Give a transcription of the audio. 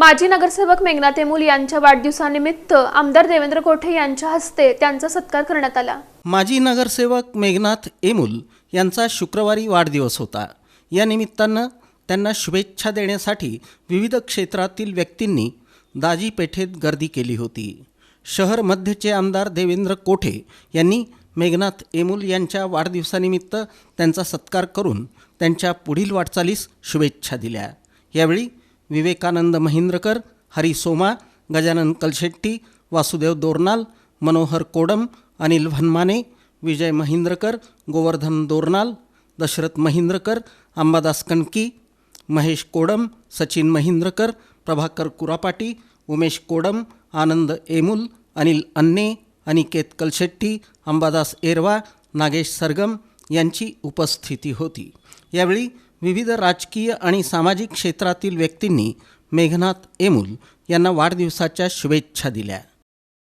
माजी नगरसेवक मेघनाथ एमुल यांच्या वाढदिवसानिमित्त आमदार देवेंद्र कोठे यांच्या हस्ते त्यांचा सत्कार करण्यात आला. माजी नगरसेवक मेघनाथ एमुल यांचा शुक्रवारी वाढदिवस होता. या निमित्तानं त्यांना शुभेच्छा देण्यासाठी विविध क्षेत्रातील व्यक्तींनी दाजी पेठेत गर्दी केली होती. शहर मध्यचे आमदार देवेंद्र कोठे यांनी मेघनाथ एमुल यांच्या वाढदिवसानिमित्त त्यांचा सत्कार करून त्यांच्या पुढील वाटचालीस शुभेच्छा दिल्या. यावेळी विवेकानंद महिंद्रकर हरी सोमा गजानन कलशेट्टी वासुदेव दोरनाल मनोहर कोडम अनिल भनमाने विजय महिंद्रकर गोवर्धन दोरनाल दशरथ महिंद्रकर अंबादास कणकी महेश कोडम सचिन महिंद्रकर प्रभाकर कुरापाटी उमेश कोडम आनंद एमुल अनिल अन्ने अनिकेत कलशेट्टी अंबादास एरवा नागेश सरगम यांची उपस्थिती होती. यावेळी विविध राजकीय आणि सामाजिक क्षेत्रातील व्यक्तींनी मेघनाथ एमूल यांना वाढदिवसाच्या शुभेच्छा दिल्या.